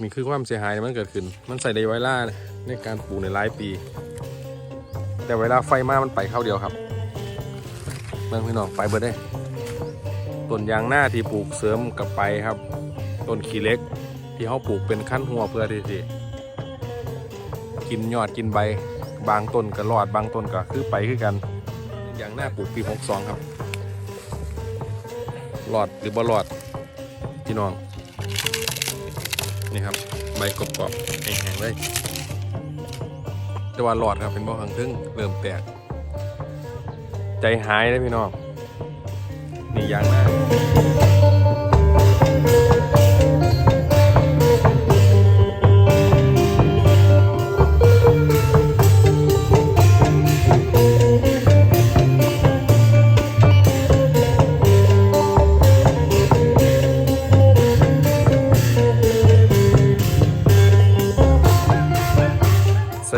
มีคือความเสียหายมันเกิดขึ้น มันใส่ในไวล่าในการปลูกในหลายปี แต่เวลาไฟมามันไปเข้าเดียวครับเมืองพี่น้องไปเบิดได้ต้นยางหน้าที่ปลูกเสริมกับไปครับต้นขี้เล็กที่เขาปลูกเป็นขั้นหัวเพื่อที่จะกินยอดกินใบ บางต้นก็รอดบางต้นก็คือไปคือกันยางหน้าปลูกปี 62 ครับรอดหรือบ่รอดพี่น้อง นี่ครับ ใบกรอบๆแห้งๆเลยแต่ว่าหลอดครับเป็นบ่อขังทึ่งเริ่มแตก ใจหายเลยพี่น้องนี่ยางหน้า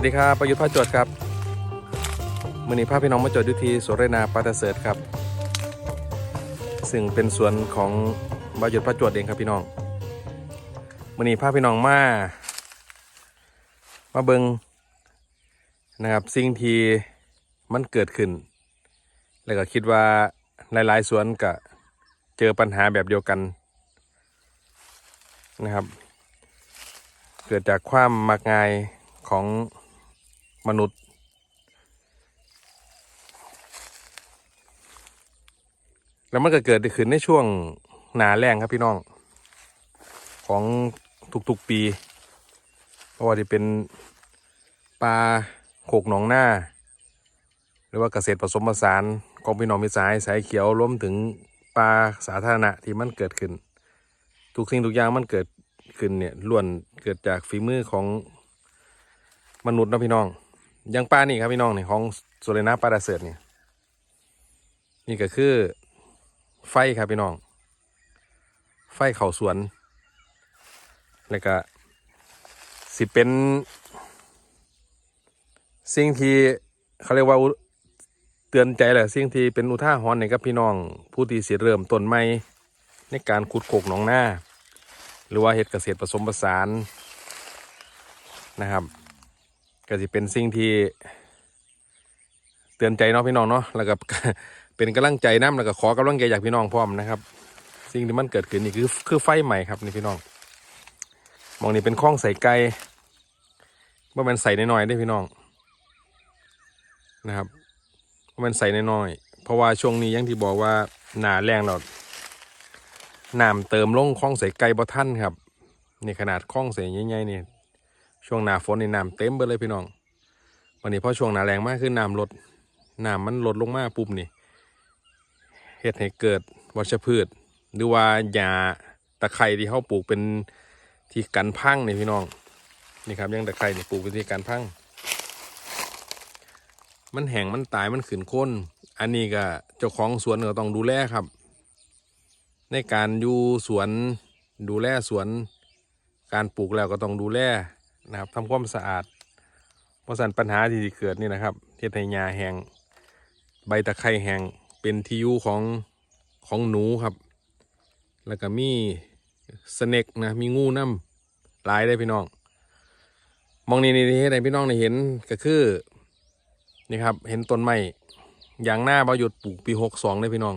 วัสดีครับประยุทธ์พระจดครับมือนี้พาพี่น้องมาจดยุทีสวนไรนาปาตาเสิร์ตครับ ซึ่งเป็นสวนของบายุทธ์พระจดเองครับพี่น้องมือนี้พาพี่น้องมา มาเบิงนะครับสิ่งที่มันเกิดขึ้น แล้วก็คิดว่าหลายๆสวนก็เจอปัญหาแบบเดียวกันนะครับ เกิดจากความมักง่ายของ มนุษย์ แล้วมันก็เกิดขึ้นในช่วงหนาแรงครับพี่น้อง ของทุกๆปีเพราะว่าที่เป็นปลาโขกหนองหน้า หรือว่าเกษตรผสมผสานของพี่น้องมิตรสายสายเขียวรวมถึงปลาสาธารณะที่มันเกิดขึ้น ทุกสิ่งทุกอย่างมันเกิดขึ้นเนี่ยล้วนเกิดจากฝีมือของมนุษย์นะพี่น้อง ยังปลานี่ครับพี่น้องนี่ของโซเลนาปลาดาเสิร์ตเนี่ยนี่ก็คือ ไฟครับพี่น้อง ไฟเข่าสวน แล้วก็สิเป็น สิ่งที่เขาเรียกว่าเตือนใจแหละสิ่งที่เป็นอุทาหรณ์ในกับพี่น้อง ผู้ที่สิเริ่มต้นใหม่ในการขุดโขกหนองหน้า หรือว่าเฮ็ดเกษตรผสมผสานนะครับ ก็จะเป็นสิ่งที่ เตือนใจเนาะพี่น้องเนาะแล้วก็เป็นกำลังใจน้ำแล้วก็ขอกำลังใจจากพี่น้องพร้อมนะครับ สิ่งที่มันเกิดขึ้นนี่คือคือไฟใหม่ครับนี่พี่น้องมองนี่เป็นข้องใส่ไก่ว่ามันใส่น้อยๆได้พี่น้องนะครับว่ามันใส่น้อยๆเพราะว่าช่วงนี้ยังที่บอกว่าหนาแรงเราน้ำเติมลงคลองใส่ไก่บ่ท่านครับนี่ขนาดคลองใส่ใหญ่ๆนี่ ช่วงหน้าฝนนี่น้ำเต็มไปเลยพี่น้อง วันนี้พอช่วงหนาแรงมากขึ้นน้ำลดน้ำมันลดลงมากปุ๊บนี่เฮ็ดให้เกิดวัชพืช หรือว่าหญ้าตะไคร้ที่เขาปลูกเป็นที่กันพังนี่พี่น้องนี่ครับยังตะไคร้นี่ปลูกเป็นที่กันพังมันแห้งมันตายมันขืนโคนอันนี้ก็เจ้าของสวนก็ต้องดูแลครับ ในการอยู่สวนดูแลสวน การปลูกแล้วก็ต้องดูแล นะครับทำความสะอาดเพราะสันปัญหาที่เกิดนี่นะครับเฮ็ดให้หญ้าแหงใบตะไคร้แหงเป็นที่อยู่ของของหนูครับ แล้วก็มีสเน็กนะมีงูน้ำลายได้พี่น้อง มองนี่นี่ที่ให้พี่น้องได้เห็นก็คือนี่ครับเห็นต้นไม้ยางหน้าบาหยุดปลูกปีหกสองเลยพี่น้อง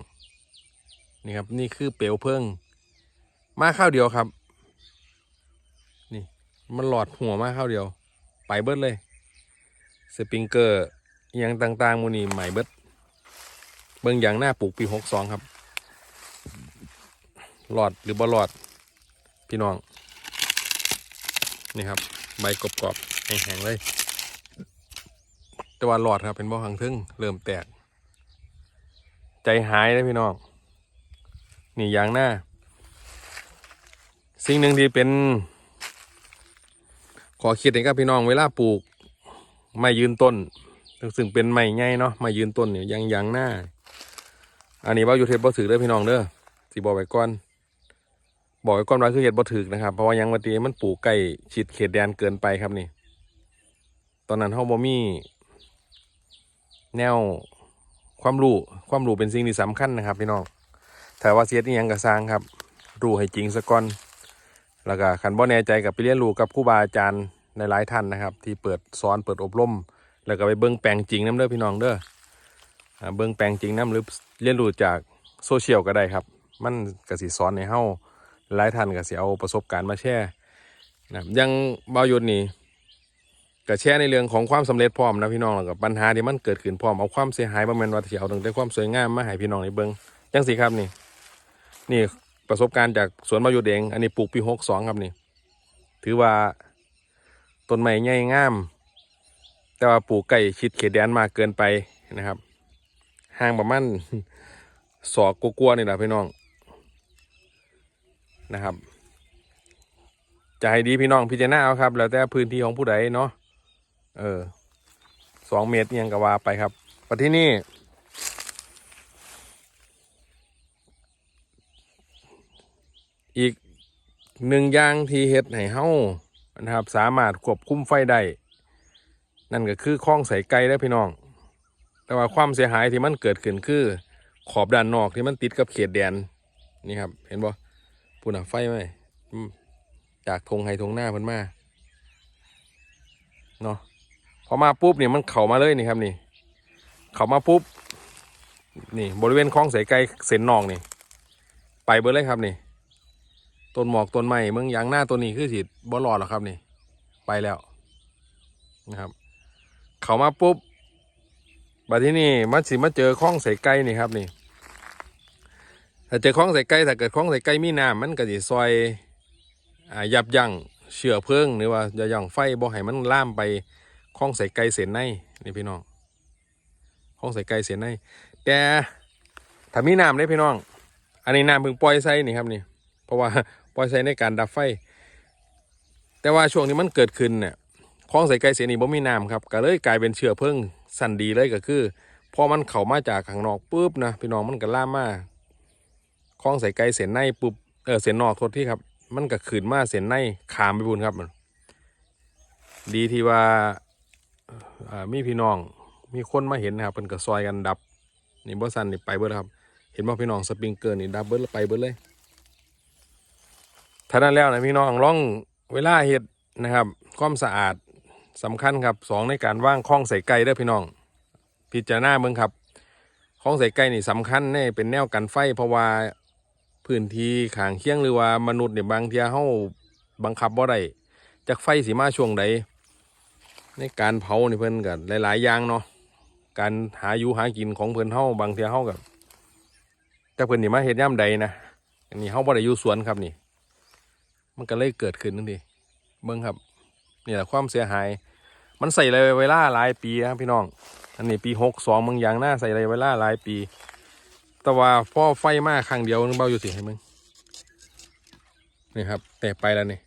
นี่ครับนี่คือเปลวเพลิงมาข้าวเดียวครับ มันหลอดหัวมาข้าวเดียว ไปเบิดเลย สปริงเกอร์ยังต่างๆมูนี่ใหม่เบิด เบิ่งอย่างหน้าปลูกปีหกสองครับ หลอดหรือบ่หลอด พี่น้อง นี่ครับ ใบกรอบๆแห้งๆเลย แต่ว่าหลอดครับเป็นบ่อหังทึ่งเริ่มแตก ใจหายเลยพี่น้อง นี่ยางหน้า สิ่งหนึ่งที่เป็น ขอคิดเองกับพี่น้องเวลาปลูกไม่ยืนต้น ซึ่งเป็นไม้ใหญ่เนาะไม่ยืนต้นเนี่ยยางยางหน้า อันนี้ว่าอยู่เทปบ่ถือเด้อพี่น้องเด้อสิบอกไว้ก่อนบอกไว้ก่อนว่าคือเห็ดบ่ถือนะครับเพราะว่ายังวันตีมันปลูกใกล้ชิดเขตแดนเกินไปครับนี่ ตอนนั้นเฮาบ่มีแนวความรู้ความรู้เป็นสิ่งที่สำคัญนะครับ พี่น้องถ้าว่าเสียดียังก็สร้างครับรู้ให้จริงซะก่อน แล้วก็คันบ่แน่ใจกับไปเรียนรู้กับครูบาอาจารย์ในหลายท่านนะครับ ที่เปิดสอนเปิดอบรม แล้วก็ไปเบิ่งแปลงจริงน้ำเด้อพี่น้องเด้อเบิ่งแปลงจริงน้ำหรือเรียนรู้จากโซเชียลก็ได้ครับ มันกสิสอนในเฮาหลายท่านก็สิเอาประสบการณ์มาแชร์นะยังบายุทธนี่ก็แชร์ในเรื่องของความสำเร็จพร้อมนะพี่น้องแล้วก็ปัญหาที่มันเกิดขึ้นพร้อมเอาความเสียหายบ่แม่นว่าสิเอาตั้งแต่ความสวยงามมาให้พี่น้องได้เบิ่งจังสิครับนี่ นี่ ประสบการณ์จากสวนบายุเองอันนี้ปลูกปี62ครับนี่ ถือว่าต้นไม้ใหญ่งาม แต่ว่าปลูกใกล้ชิดเขตแดนมากเกินไปนะครับห่างประมาณศอกกลัวๆนี่แหละพี่น้องนะครับจะให้ดีพี่น้องพิจารณาเอาครับ แล้วแต่พื้นที่ของผู้ใดเนาะเออสองเมตรยังกะว่าไปครับปัที่นี่ อีกหนึ่งอย่างที่เฮ็ดให้เฮานะครับ สามารถควบคุมไฟได้นั่นก็คือคล้องใส่ไก่ได้พี่น้อง แต่ว่าความเสียหายที่มันเกิดขึ้นคือขอบด้านนอกที่มันติดกับเขตแดนนี่ครับ เห็นบ่ปุ่นอะไฟไหมจากทงไฮทงหน้าเพิ่นมาเนาะพอมาปุ๊บเนี่ยมันเข้ามาเลยนี่ครับนี่ เข้ามาปุ๊บ นี่บริเวณคล้องใส่ไก่เส้นนอกนี่ ไปเบิดเลยครับนี่ ต้นหมอกต้นไม้เมืองยางหน้าตัวนี้คือสิบ่รอดหรอครับนี่ ไปแล้วนะครับ เขามาปุ๊บบัดที่นี่มันสิมาเจอคล้องใส่ไก่นี่ครับนี่ถ้าเจอคล้องใส่ไก่ถ้าเกิดคล้องใส่ไก่มีน้ำมันก็สิซอยอยับยั้งเชื้อเพลิงหรือว่าจะยั้งไฟบ่ให้มันล่ามไปคล้องใส่ไก่เส้นในนี่พี่น้องคล้องใส่ไก่เส้นในแต่ถ้ามีน้ำได้พี่น้อง อันนี้น้ำเพิ่งปล่อยใส่นี่ครับนี่ เพราะว่าปล่อยใส่ในการดับไฟ แต่ว่าช่วงนี้มันเกิดขึ้นเนี่ยคลองใส่ไก่เสียนี่บ่มีน้ำครับก็เลยกลายเป็นเชื้อเพลิงสันดีเลยก็คือพอมันเข้ามาจากข้างนอกปุ๊บนะพี่น้องมันก็ล่ามมาคลองใส่ไก่เส้นในปุ๊บเออเส้นนอกทษที่ครับ มันก็ขืนมาเส้นในขามไปบุญครับมันดีที่ว่าอ่ามีพี่น้องมีคนมาเห็นนะครับเพิ่นก็ซอยกันดับ นี่บ่สันนี่ไปเบิดครับ เห็นบ่พี่น้องสปริงเกอร์นี่ดับเบิดแล้วไปเบิดเลย ท่านั้นแล้วนะพี่น้องลองเวลาเฮ็ดนะครับความสะอาดสำคัญครับสองในการว่างคล้องใส่ไก่เด้อพี่น้อง พิจารณาเบิ่งครับคล้องใส่ไก่นี่สำคัญแน่เป็นแนวกันไฟเพราะว่าพื้นที่ขางเคียงหรือว่ามนุษย์เนี่ยบางเทีเฮาบังคับบ่ได้จากไฟสีมาช่วงใดในการเผาเนี่เพิ่นก็หลาย ๆ อย่างเนาะการหาอยู่หากินของเพิ่นเฮาบางเทีเฮากับแต่เพิ่นนี่มาเฮ็ดย่ำใดนะอันนี้เฮาบ่ได้อยู่สวนครับนี่ มันก็เลยเกิดขึ้นนั่นดีเบิ่งครับนี่แหละความเสียหาย มันใส่ระยเวลาหลายปีครับพี่น้อง อันนี้ปีหกสองบางอย่างหน้าใส่ระยเวลาหลายปี แต่ว่าพ่อไฟมากครั้งเดียวนึงเบาอยู่สิให้มึงนี่ครับแต่ไปแล้วนี่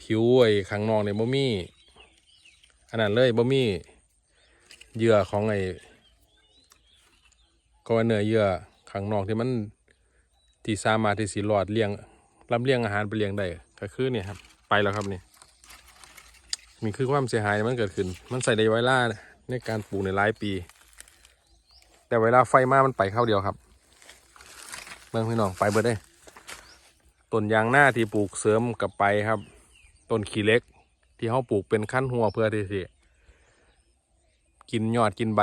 ผิวไอ้ข้างนอกเนี่ยบ่มีอันนั้นเลยบ่มีเหยื่อของไอ้ก็เนื้อเยื่อข้างนอกที่มันที่สามารถที่สิรอดเลี้ยง ลำเลี้ยงอาหารไปเลี้ยงได้ก็คือเนี่ยครับ ไปแล้วครับนี่มีคือความเสียหายมันเกิดขึ้น มันใส่ในเวลาในการปลูกในหลายปี แต่เวลาไฟมามันไปเข้าเดียวครับเบิ่งพี่น้องไปเบิดได้ต้นยางหน้าที่ปลูกเสริมกับไปครับต้นขี้เล็กที่เขาปลูกเป็นขั้นหัวเพื่อที่สิกินยอดกินใบ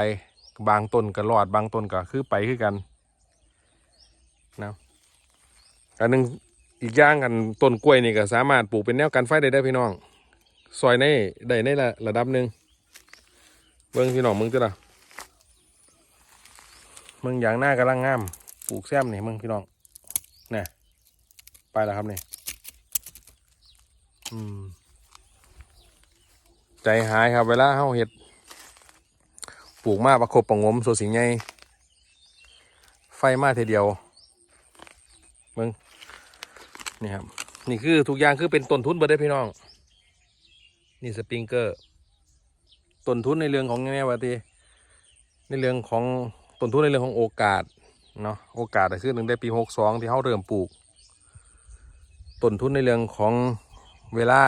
บางต้นก็รอดบางต้นก็คือไปคือกันนะอันหนึ่ง อีกอย่างกันต้นกล้วยนี่ก็สามารถปลูกเป็นแนวกันไฟได้ได้พี่น้องซอยในได้ในระระดับหนึ่งเบิ้งพี่น้องมึงจ้ะล่ะมึงอย่างหน้ากำลังงามปลูกแซมนี่มึงพี่น้องเนี่ยไปแล้วครับนี่อืมใจหายครับเวลาเฮาเห็ดปลูกมาประคบประงมโซสิงไงไฟมาทีเดียวมึง นี่ครับ นี่คือทุกอย่างคือเป็นต้นทุนเบิดได้พี่น้อง นี่สปริงเกอร์ต้นทุนในเรื่องของไงวะทีในเรื่องของต้นทุนในเรื่องของโอกาสเนาะโอกาสก็คือหนึ่งได้ปีหกสองที่เขาเริ่มปลูกต้นทุนในเรื่องของเวลา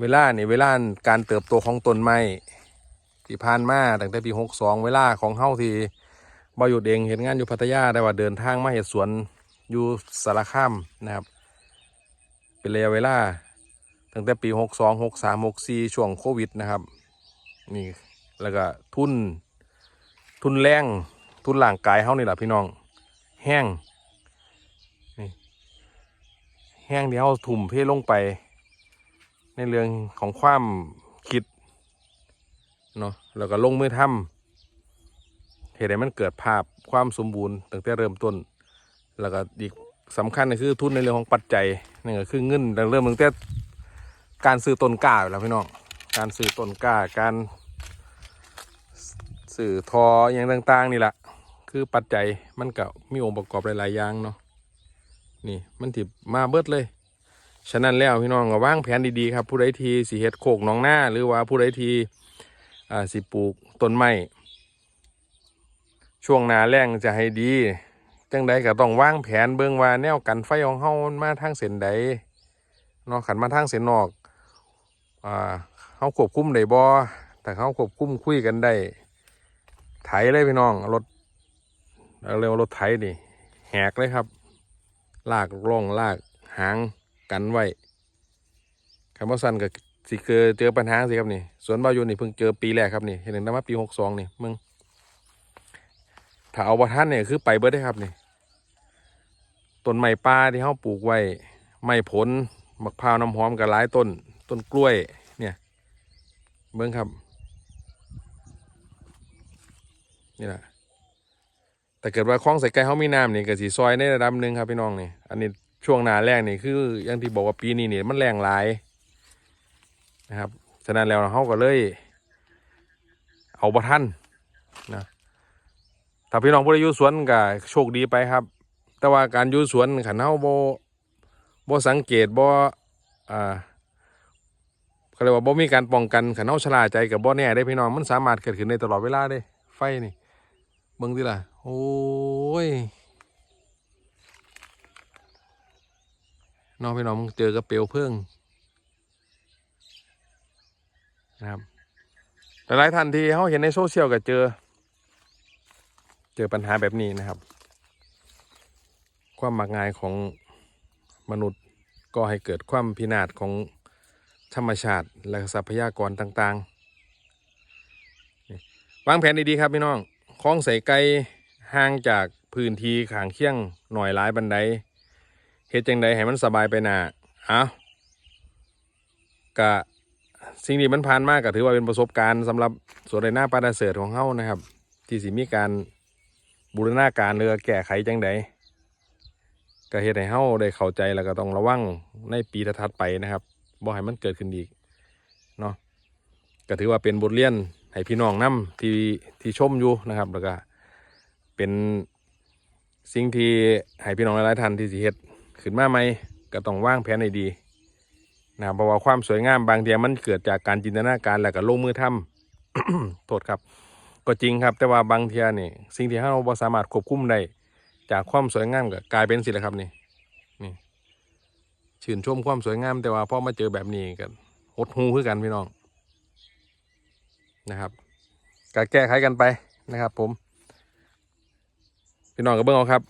เวลาเนี่ยเวลาการเติบโตของต้นไม้ที่ผ่านมาตั้งแต่ปีหกสองเวลาของเฮาที่บอยู่เองเห็นงานอยู่พัทยาได้ว่าเดินทางมาเห็ดสวน อยู่สารคามนะครับ เป็นระยะเวลาตั้งแต่ปี 62 63 64 ช่วงโควิดนะครับ นี่แล้วก็ทุน ทุนแรงทุนร่างกายเฮานี่แหละพี่น้อง แห้งนี่แห้งที่เฮาทุ่มเทลงไป ในเรื่องของความคิดเนาะแล้วก็ลงมือทำเหตุใดมันเกิดภาพความสมบูรณ์ตั้งแต่เริ่มต้น แล้วก็อีกสำคัญก็คือทุนในเรื่องของปัจจัยนั่ก็คือเงินเริ่มตั้งแต่การซื้อต้นกล้าแล้วพี่น้องการซื้อต้นกล้าการซื้อทออย่างต่างๆ นี่แหละคือปัจจัยมันก็มีองค์ประกอบหลายๆอย่างเนาะนี่มันถิมาเบิดเลย ฉะนั้นแล้วพี่น้องก็วางแผนดีๆครับ ผู้ใดทีสิเฮ็ดโคกหนองหน้า หรือว่าผู้ใดทีอ่าสิปลูกต้นไม้ช่วงหนาแรงจะให้ดี จังใดก็ต้องวางแผนเบิ่งว่าแนวกันไฟของเฮามาทางเส้นใดเนาะขันมาทางเส้นนอกอ่าเฮาควบคุมได้บ่แต่เฮาควบคุมคุยกันได้ไถเลยพี่น้องรถเร็วรถไถนี่แหกเลยครับ ลากล่องลากหางกันไว้คำว่าสั้นก็สิเจอเจอปัญหาสิครับนี่สวนบายูนี่เพิ่งเจอปีแรกครับนี่เห็นหนึ่งมาปีหกสองนี่มึงถ้าเอาบะท่านเนี่ยคือไปเบิร์ดได้ครับนี่ ต้นไม้ป่าที่เขาปลูกไว้ไม้ผลมะพร้าวน้ำหอมกับหลายต้น ต้นกล้วยเนี่ยเบิ้งครับ นี่แหละแต่เกิดว่าคลองใส่ไก่เขามีน้ำนี่ก็สีซอยในระดับหนึ่งครับพี่น้องนี่อันนี้ช่วงหนาแรงนี่คืออย่างที่บอกว่าปีนี้เนี่ยมันแรงหลายนะครับฉะนั้นแล้วเขาก็เลย เอาบะท่านนะถ้าพี่น้องผู้ใดอยู่สวนก็โชคดีไปครับ แต่ว่าการอยู่สวนขันเฮาบ่บ่สังเกตบ่อ่าเขาเรียกว่าบ่มีการป้องกันขันเฮาชลาใจกับบ่แน่ได้พี่น้องมันสามารถเกิดขึ้นได้ตลอดเวลาเด้ไฟนี่เบิ่งดิล่ะโอ้ยน้องพี่น้องเจอกับเปลวเพลิงนะครับหลายท่านที่เขาเห็นในโซเชียลก็เจอ เจอปัญหาแบบนี้นะครับ ความมักง่ายของมนุษย์ก็ให้เกิดความพินาศของธรรมชาติและทรัพยากรต่างๆ วางแผนดีๆครับพี่น้องคลองใส่ไก่ห่างจากพื้นที่ขางเคียงหน่อยหลายบันไดเฮ็ดจังใดให้มันสบายไปหนาเอากะสิ่งที่มันผ่านมากก็ถือว่าเป็นประสบการณ์สำหรับสวนไรหน้าปาดาเสิร์ของเฮานะครับ ที่สิมีการบูรณาการเรือแก้ไขจังใด ก็เฮ็ดให้เฮาได้เข้าใจแล้วก็ต้องระวังในปีถัดไปนะครับบ่ให้มันเกิดขึ้นอีกเนาะก็ถือว่าเป็นบทเรียนให้พี่น้องนํที่ที่ชมอยู่นะครับ แล้วก็เป็นสิ่งที่ให้พี่น้องหลายๆท่านที่สิเฮ็ดขึ้นมาใหม่ก็ต้องวางแผนให้ดีนะครับเพราะว่าความสวยงามบางทีมันเกิดจากการจินตนาการแล้วก็ลงมือทำโทษครับ ก็จริงครับ แต่ว่าบางเทียนี่สิ่งที่เราบ่สามารถควบคุมได้ จากความสวยงามก็กลายเป็นสิแหละครับนี่นี่ชื่นชมความสวยงาม แต่ว่าพอมาเจอแบบนี้กันหดหูคือกันพี่น้องนะครับก็แก้ไขกันไปนะครับ ผม พี่น้องก็เบิ่งเอาครับ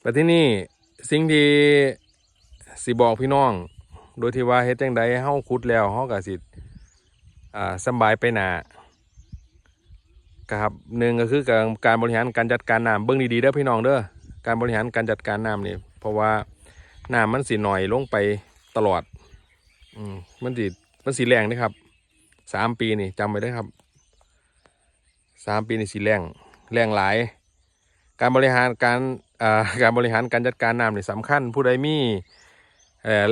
แต่ที่นี่สิ่งที่สิบอกพี่น้อง โดยที่ว่าเฮ็ดจังใดเฮาขุดแล้วเฮาก็สิอ่าสบายไปหนา ครับหนึ่งก็คือการการบริหารการจัดการน้ำเบื้องดีๆเด้อพี่น้องเด้อการบริหารการจัดการน้ำนี่เพราะว่าน้ำมันสีหน่อยลงไปตลอดอืมมันสีมันสีแรงนะครับสามปีนี่จำไว้ได้อครับสามปีนี่สีแรงแรงหลาย การบริหารการอ่าการบริหารการจัดการน้ำนี่สำคัญผู้ใดมี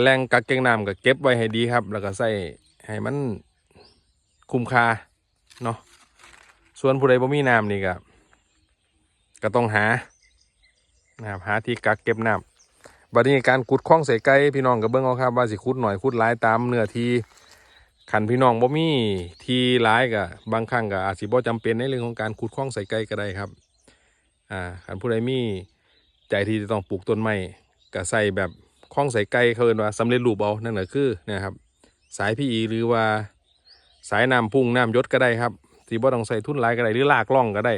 แรงกักเก็งน้ำก็เก็บไว้ให้ดีครับ แล้วก็ใส่ให้มันคุ้มค่าเนาะ ส่วนผู้ใดบ่มีน้ำนี่ก็ก็ต้องหานะครับหาที่กักเก็บน้ำบัดนี้การขุดคลองใส่ไก่พี่น้องก็เบิ่งเอาครับว่าสิขุดหน่อยขุดหลายตามเนื้อที่ขันพี่น้องบ่มีที่หลายก็บางครั้งก็อาจสิบ่จำเป็นในเรื่องของการขุดคลองใส่ไก่ก็ได้ครับอ่าขันผู้ใดมีใจที่จะต้องปลูกต้นไม้ก็ใส่แบบคลองใส่ไก่เขาเอิ้นว่าสำเร็จรูปเอานั่นก็คือนะครับ สายพี่อีหรือว่าสายน้ำพุ่งน้ำยศก็ได้ครับ สีบ่ต้องใส่ทุนหลายก็ได้หรือลากล่องก็ได้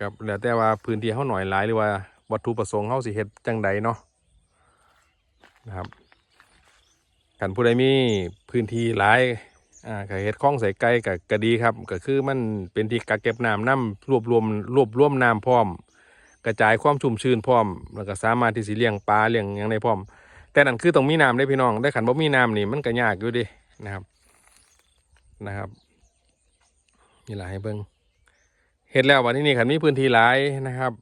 ครับแล้วแต่ว่าพื้นที่เขาหน่อยหลายหรือว่าวัตถุประสงค์เขาสิเฮ็ดจังใดเนาะนะครับขันผู้ใดมีพื้นที่หลายอ่าก็เฮ็ดคล้องใส่ไก่ก็ก็ดีครับ ก็คือมันเป็นที่กักเก็บน้ำน้ำรวบรวมรวบรวมน้ำพร้อม กระจายความชุ่มชื้นพร้อม แล้วก็สามารถที่สิเลี้ยงปลาเลี้ยงหยังได้พร้อม แต่นั่นคือต้องมีน้ำได้พี่น้องได้ขันบ่มีน้ำนี่มันก็ยากอยู่ดินะครับนะครับ นี่หลายเบิ่งเฮ็ดแล้ววันนี้นี่ขันมีพื้นที่หลายนะครับ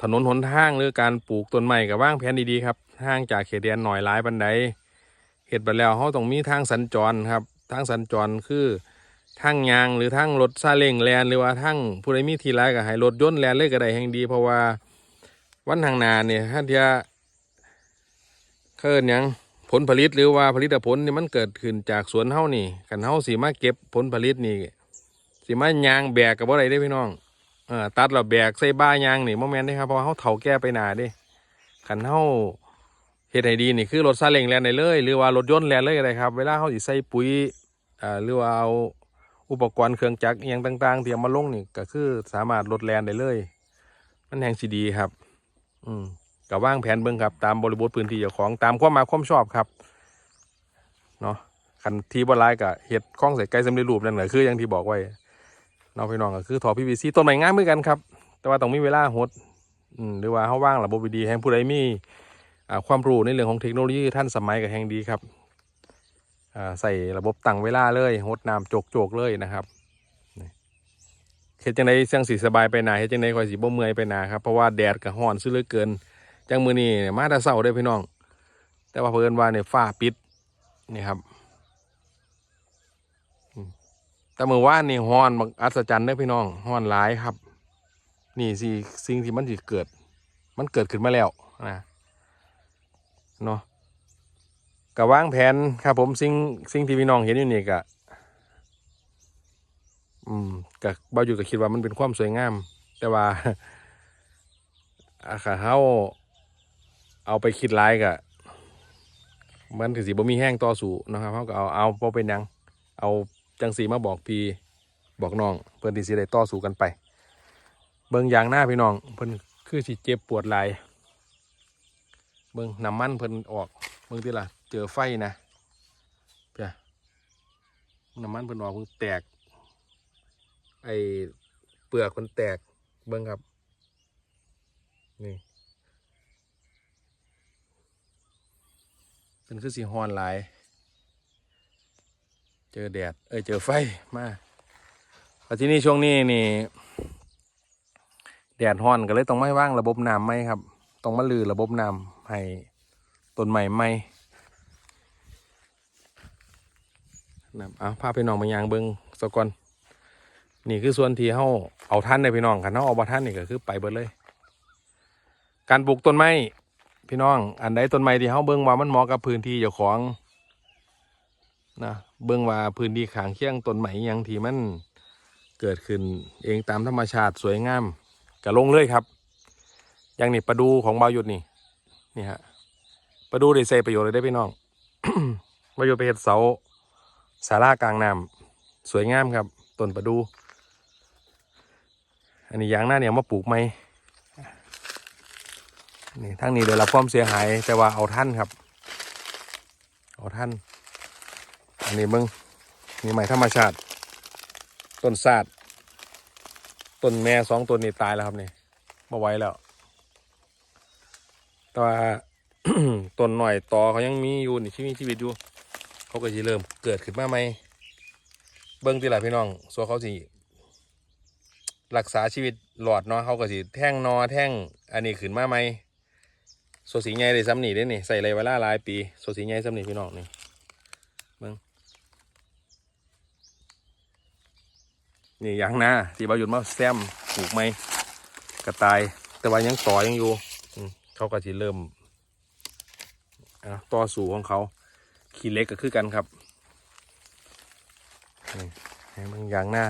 ถนนหนทางหรือการปลูกต้นไม้กับว่างแผนดีๆครับห่างจากเขตแดนหน่อยหลายบันไดเฮ็ดไปแล้วเขาต้องมีทางสัญจรครับ ทางสัญจรคือทางยางหรือทางรถซาเล้งแลนหรือว่าทางผู้ใดมีที่หลายก็ให้รถยนต์แลนเลยก็ได้แห่งดี เพราะว่าวันทางนาเนี่ยถ้าเทียเคินยัง ลผลิตหรือว่าผลิตผลนี่มันเกิดขึ้นจากสวนเฮานี่กันเฮาสีมาเก็บผลผลิตนี่สีมายางแบกกับอะไรได้พี่น้องเออตัดแล้วแบกใส่บ้ายางนี่โมแมนได้ครับเพราะเฮาเฒ่าแก่ไปหนาด้กันเฮาเฮ็ดให้ดีนี่คือรถซาเล้งแลนได้เลย หรือว่ารถยนต์แลนเลยก็ได้ครับ เวลาเฮาสิใส่ปุ๋ยอ่าหรือว่าเอาอุปกรณ์เครื่องจักรอย่างต่างๆที่เอามาลงนี่ก็คือสามารถลดแลนได้เลย มันแห่งสิดีครับ อืม ก็วางแผนเบิ่งครับตามบริบทพื้นที่เจ้าของตามความมาความชอบครับเนาะคันทีบ่หลายก็เฮ็ดคล้องใส่ไก่สำเร็จรูปนั่นแหละคืออย่างที่บอกไว้น้องพี่น้องก็คือถอ PVC ต้นไม้งามเหมือนกันครับ แต่ว่าต้องมีเวลาหดอืมหรือว่าเฮาว่างระบบดีๆให้ผู้ใดมีอ่าความรู้ในเรื่องของเทคโนโลยีท่านสมัยก็แห่งดีครับอ่าใส่ระบบตั้งเวลาเลยหดน้ำโจกๆเลยนะครับเฮ็ดจังไดเสียงสีสบายไปหนาเฮ็ดจังไดคอยสิบ่เมื่อยไปหนาครับเพราะว่าแดดก็ร้อนซะเหลือเกิน จังมือนี่มาแต่เศร้าได้พี่น้อง แต่ว่าเพิ่นว่าเนี่ยฟ้าปิดนี่ครับ แต่เมื่อวานนี่ฮอนบักอัศจรรย์เด้พี่น้องฮอนหลายครับ นี่สิสิ่งที่มันสิเกิด มันเกิดขึ้นมาแล้วนะเนาะก็วางแผนครับผมสิ่งสิ่งที่พี่น้องเห็นอยู่นี่ก็อืมก็บ่อยู่ก็คิดว่ามันเป็นความสวยงาม แต่ว่าอาขาเฮา เอาไปคิดร้ายกะมันถือสีบ่มีแห้งต่อสู่นะครับเขาก็เอาเอาบ่เป็นยัง เอาจังสีมาบอกพี่บอกน้องเพิ่อนที่สิได้ต่อสู้กันไป เบิ่งอย่างหน้าพี่น้องเพิ่อนคือสิเจ็บปวดลายเบิ่งน้ำมันเพิ่นออกเบิ่งที่ละเจอไฟนะเปียน้ำมันเพิ่นออกเพิ่งแตก ไอเปลือกมันแตกเบิ่งครับนี่ เป็นคือสีฮอนหลาย เจอแดด เอ้ย เจอไฟมาพอที่นี่ช่วงนี้นี่ แดดฮอนก็เลยต้องไม่ว่างระบบน้ำไหมครับ ต้องมาลือระบบน้ำให้ต้นใหม่ไหมนะเอาพาไปน้องมายางเบิงสะก่อนนี่คือส่วนที่เฮาเอาท่านเลยพี่น้องคันเฮาเอาบ่ท่านนี่ก็คือไปเบิดเลย การปลูกต้นไม้ พี่น้อง อันใดต้นไม้ที่เฮาเบิ่งว่ามันเหมาะกับพื้นที่เจ้าของนะเบิ่งว่าพื้นที่ขางเคียงต้นไม้ยังที่มันเกิดขึ้นเองตามธรรมชาติสวยงามก็ลงเลยครับ อย่างนี้ประดูของบาวหยุดนี่นี่ฮะประดูได้ใส่ประโยชน์เลยได้พี่น้องบาวยุดไปเฮ็ดเสาศาลากลางน้ำสวยงามครับต้นประดู อันนี้ยางหน้าเนี่ยมาปลูกไหม นี่ทั้งนี้ได้รับความเสียหาย แต่ว่าเอาท่านครับ เอาท่าน อันนี้มึงนี่ใหม่ธรรมชาติ ต้นซาดต้นแม่สองต้นนี่ตายแล้วครับนี่มาไว้แล้ว แต่ว่าต้นหน่อยต่อเขายังมีอยู่นี่ที่มีชีวิตอยู่เขาก็จะเริ่มเกิดขึ้นมาไหมเบิ้งตีหละพี่น้องส่วนเขาสิรักษาชีวิตหลอดเนาะเขาก็สิแท่งนอแท่งอันนี้ขึ้นมาไหม โซสีใหญ่เลยซ้ำหนีได้นี่ใส่ไรเวลาหลายปีโซสีใหญ่ซ้ำหนีพี่น้องนี่เบิ่งนี่ยางนาที่บาหยุดมาแซมปลูกไหมกระต่าย แต่ว่ายังต่อยังอยู่เขาก็จะเริ่มต่อสู่ของเขาขี้เล็กก็คือกันครับนี่ให้มันยางหน้า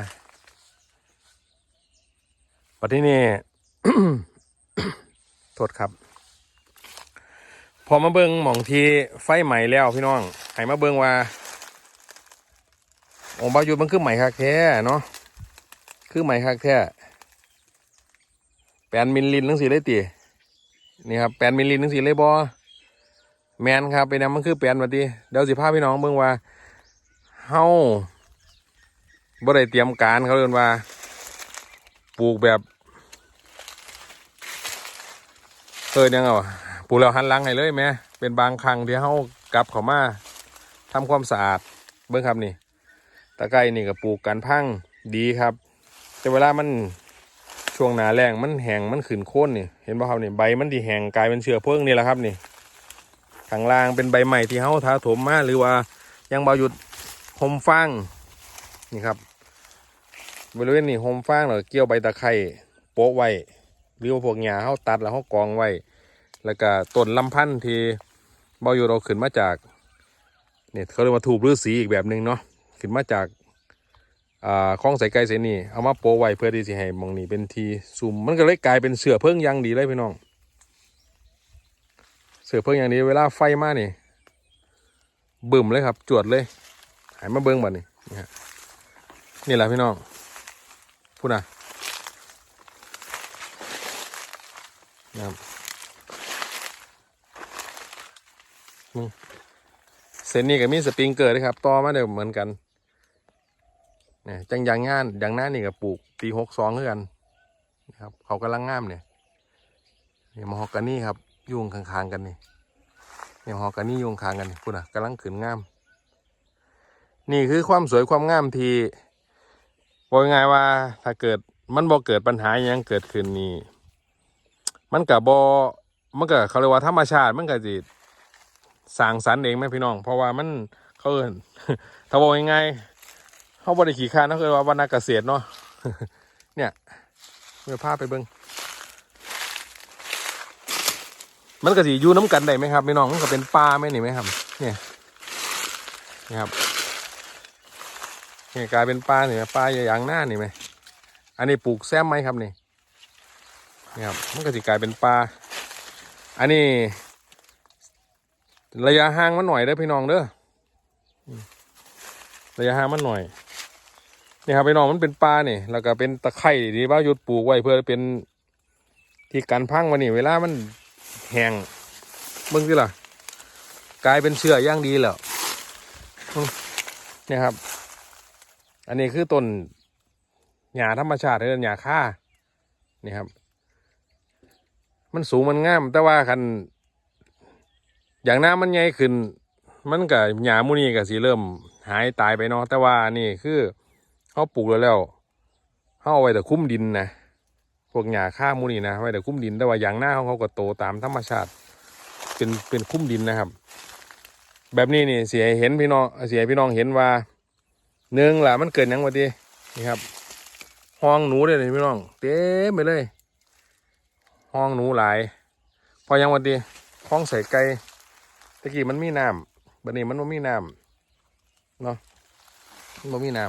ปัจจุบันนี้โทษครับ พอมาเบิงหม่องที่ไฟใหม่แล้วพี่น้องให้มาเบิงว่าองค์บายุมันคือใหม่คักแท้เนาะคือใหม่คักแท้แปดมิลลินทั้งสี่เลยตีนี่ครับแปดมิลลินทั้งสี่เลยบอแมนครับเป็นหยังมันคือแปนมาดีเดี๋ยวสิพาพี่น้องเบิ่งว่าเฮาบ่ได้เตรียมการเขาเรียกว่า ปลูกแบบเออยังเอา ปูแล้วหันหลังให้เลยแหม่เป็นบางครั้งที่เฮากลับเข้ามาทำความสะอาดเบิ่งครับนี่ ตะไคร้นี่ก็ปลูกกันพังดีครับ แต่เวลามันช่วงหนาแรงมันแห้งมันขึ้นโค่นนี่เห็นป่ะครับนี่ใบมันที่แห้งกลายเป็นเชื้อเพลิงนี่แหละครับนี่ข้างล่างเป็นใบใหม่ที่เฮาท้าถมมาหรือว่ายังเบาหยุดหมฟางนี่ครับบริเวณนี้หมฟางเราเกี่ยวใบตะไคร้โปะไว้หรือว่าพวกหญ้าเฮาตัดแล้วเฮากองไว้ แล้วก็ต้นลำพันธุ์ที่บาหยุดเราขึ้นมาจากเนี่ยเขาเรียกว่าถูกฤาษีอีกแบบหนึ่งเนาะขึ้นมาจากอ่าคลองใส่ไก่เสนีเอามาโปไว้เพื่อที่จะให้มองนี้เป็นทีซุ่มมันก็เลยกลายเป็นเสือเพิ่งยังดีเลยพี่น้อง เสือเพิ่งอย่างนี้เวลาไฟมานี่บึ่มเลยครับ จวดเลยหายมาเบิ้งบัดนี่นี่นี่แหละพี่น้องพูดนะนะครับ มึงเส้นนี้ก็มีสปริงเกอร์ด้วยครับต่อมาเดี๋ยวเหมือนกันเนี่ยจังยางงานยางหน้านี่ก็ปลูกปีหกสองคือนกันนะครับ เขากำลังงามเนี่ยนี่มาฮอกกานี่ครับยุ่งข้างๆกันนี่เนี่ยหอกันนี่โยงคางกันพูดนะกำลังขึ้นงาม นี่คือความสวยความงามที่บอกง่ายว่า ถ้าเกิดมันบ่เกิดปัญหาอหยังเกิดขึ้นนี่มันกับบมันก็เขาเรียกว่าธรรมชาติมันก็จิ สร้างสรรค์เองไหมพี่น้อง เพราะว่ามันเขาเอินถ้าบอกง่ายๆเขาบริขี่ค้านเขาเคยว่าวันนาเกษตรเนาะเนี่ยเมื่อภาพไปเบิ้งมันก็สิอยู่น้ำกันได้ไหมครับพี่น้องมันก็เป็นปลาไหมนี่ไหมครับ เนี่ยนี่ครับเนี่ยกลายเป็นปลาเนี่ยปลาอย่างหน้านี่ไหมอันนี้ปลูกแซมไหมครับนี่นี่ครับมันก็สิกลายเป็นปลา อันนี้ ระยะห่างมันหน่อยเด้อพี่น้องเด้อระยะห่างมันหน่อยนี่ครับพี่น้องมันเป็นปลาเนี่ยแล้วก็เป็นตะไคร่ดีบ้าหยุดปลูกไว้เพื่อเป็นที่กันพังวันนี้เวลามันแห้งเบิ่งสิล่ะ กลายเป็นเชื้อย่างดีแล้วอืมเนี่ยครับ อันนี้คือต้นหญ้าธรรมชาติเลยหญ้าค่านี่ครับ มันสูงมันงาม แต่ว่าคัน อย่างน้ำมันใหญ่ขึ้น มันกับหญ้าหมูนี่กับสีเริ่มหายตายไปเนาะแต่ว่านี่คือเขาปลูกแล้วแล้วเขาเอาไว้แต่คุ้มดินนะพวกหญ้าข้ามูนี่นะไว้แต่คุ้มดินแต่ว่าอย่างหน้าของเขาก็โตตามธรรมชาติ เป็นเป็นคุ้มดินนะครับ แบบนี้นี่เสียเห็นพี่น้องเสียพี่น้องเห็นว่าหนึ่งล่ะมันเกิดยังวะดีนี่ครับห้องหนูเลยนี่พี่น้อง เต็มไปเลยห้องหนูหลาย พอยังวันดีห้องใส่ไก่ ตะกี้มันมีน้ำบัดนี้มันไม่มีน้ำเนาะมันบ่มีน้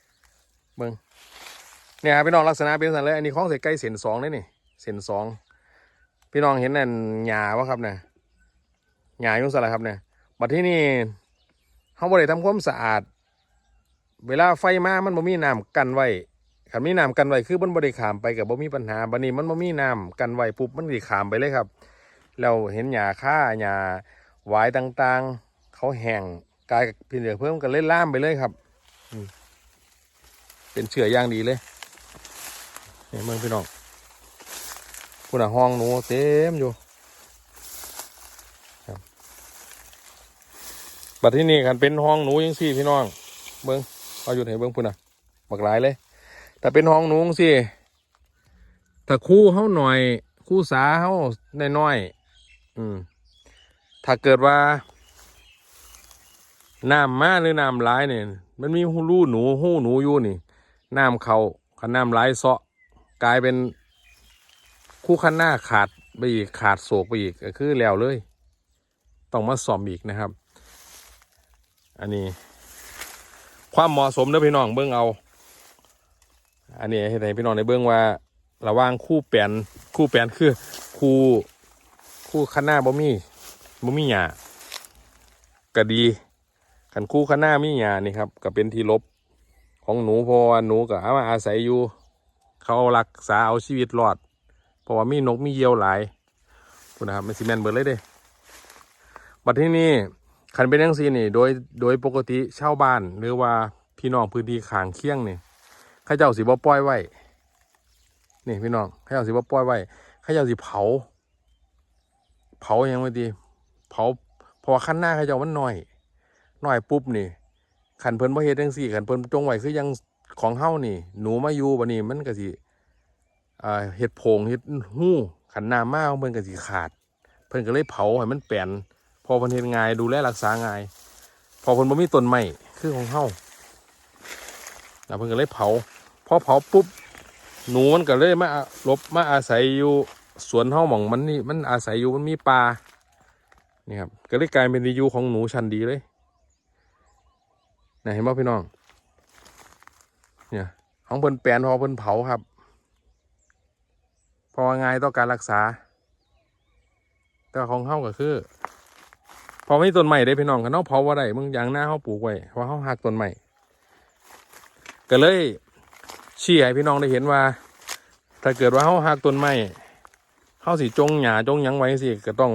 ำเบิ่งเนี่ยครับพี่น้องลักษณะเป็นสันเลยอันนี้ของใส่ไก่เส้นสองนี่นี่เส้นสองพี่น้องเห็นนั่นหญ้าวะครับเนี่ยหญ้ายุ่งสอะไรครับเนี่ยบัดที่นี่เขาบริทำความสะอาด เวลาไฟมามันบ่มีน้ำกันไว้ขันมีน้ำกันไว้คือมันบริขามไปกับบ่มีปัญหาบัดนี้มันบ่มีน้ำกันไว้ปุ๊บมันสิขามไปเลยครับ เราเห็นหญ้าค่าหญ้า หวายต่างๆ เขาแห้งกลายกับพี่เหลือเพิ่มกันเล่นล่ามไปเลยครับเป็นเชื้อย่างดีเลยเนี่ยเมืองพี่น้องคุณอะห้องหนูเต็มอยู่ครับบัดที่นี่กันเป็นห้องหนูยังสี่พี่น้อง เบิ้งเอาอยู่ไหนเบิ้งพุ่นอะบักหลายเลย แต่เป็นห้องหนูจังสี่ถ้าคู่เขาหน่อย คู่สาเขาน้อยๆอืม ถ้าเกิดว่าน้ำมาหรือน้ำไหลายเนี่ย มันมีหูรูหนูหูหนูอยู่นี่น้ำเขาขันน้ำไหลายเซาะกลายเป็นคู่ขันหน้าขาดไปอีกขาดโศกไปอีกก็คือแล้วเลย ต้องมาซ่อมอีกนะครับ อันนี้ ความเหมาะสมเด้อพี่น้องเบิ้งเอา อันนี้ให้พี่น้องในเบิ้องว่า ระว่างคู่แปนคู่แปนคือ คู่คู่ขันหน้าบ่มี บ่มีหยาก็ดีกันคู่ขั้นหน้ามีหยานี่ครับ ก็เป็นที่ลบของหนูเพราะว่าหนูก็เอามาอาศัยอยู่ เขารักษาเอาชีวิตรอด เพราะว่ามีนกมีเหยี่ยวหลายคุณนะครับมันซีเมนเบิดเลยเด้บัดที่นี่คันเป็นยังซีนี่โดยโดยปกติเช่าวบ้านหรือว่าพี่น้องพื้นที่ขางเคียงนี่ข้าเจ้าสิบ่ปล่อยไว้นี่พี่น้องข้าเจ้าสิบ่ปล่อยไว้ข้าเจ้าสิเผา เผายังไงดี เผาเพราะว่าขั้นหน้าเขาจ้ามันหน้อยหน้อยปุ๊บนี่ขันเพิ่นบ่เฮ็ดจังซี่ขันเพิ่นจงไว้คือยังของเฮานี่ หนูมาอยู่บัดนี้มันก็สิอ่าเฮ็ดโพงเฮ็ดหู้ขันน้ามาของเพิ่นก็สิขาด เพิ่นก็เลยเผาให้มันแปลนพอเพิ่นเฮ็ดง่ายดูแลรักษาง่ายพอเพิ่นบ่มีต้นไม้คือของเฮาแล้วเพิ่นก็เลยเผาพอเผาปุ๊บหนูมันก็เลยมาลบมาอาศัยอยู่สวนเฮาหม่องมันนี่มันอาศัยอยู่มันมีปลา นี่ครับก็เลยกลายเป็นที่อยู่ของหนูชั้นดีเลยนะเห็นบ่พี่น้อง เนี่ยของเพิ่นแปลนพอเพิ่นเผาครับ พอง่ายต่อการรักษา แต่ของเฮาก็คือ พอไม่ต้นใหม่ได้พี่น้องกันเนาะเผาว่าได้มึงอย่างหน้าเฮาปลูกไว้เพราะเฮาหักต้นใหม่ก็เลยชี้ให้พี่น้องได้เห็นว่า ถ้าเกิดว่าเฮาหักต้นไม้เฮาสิจงหญ้าจงยังไว้สิก็ต้อง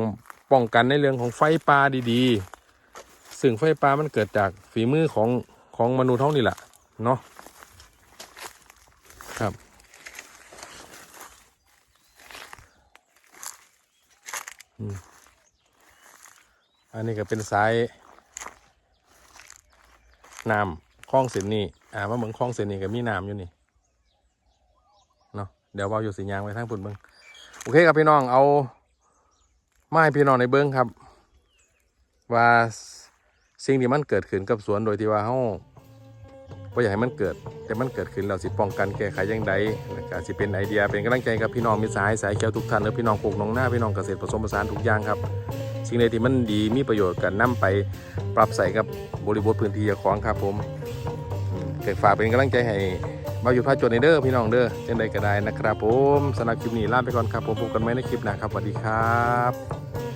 ป้องกันในเรื่องของไฟป่าดีๆ ซึ่งไฟป่ามันเกิดจากฝีมือของของมนุษย์เท่านี่แหละเนาะครับอันนี้ก็เป็นสายน้ำคลองเส้นนี้อ่ามาเหมืองคลองเส้นนี้ก็มีน้ำอยู่นี่เนาะเดี๋ยวเบาอยู่สียางไปทางปุ่นเบิงโอเคครับพี่น้องเอา มาให้พี่น้องในเบิ้งครับ ว่าสิ่งที่มันเกิดขึ้นกับสวนโดยที่ว่าเฮาบ่อยากให้มันเกิด แต่มันเกิดขึ้นเราสิป้องกันแก้ไขยังไงแล้วก็สิเป็นไอเดียเป็นกำลังใจกับพี่น้องมิสายสายเขียวทุกท่านหรือพี่น้องปลูกน้องหน้าพี่น้องเกษตรผสมผสานทุกอย่างครับ สิ่งใดที่มันดีมีประโยชน์กันนํไปปรับใส่กับบริบทพื้นที่ของครับผมอืมเกิดฝากเป็นกำลังใจให้ บาอยู่พาจดในเด้อพี่น้องเด้อจังใดก็ได้นะครับผมสำหรับคลิปนี้ลาไปก่อนครับผมพบกันใหม่ในคลิปหน้าครับสวัสดีครับ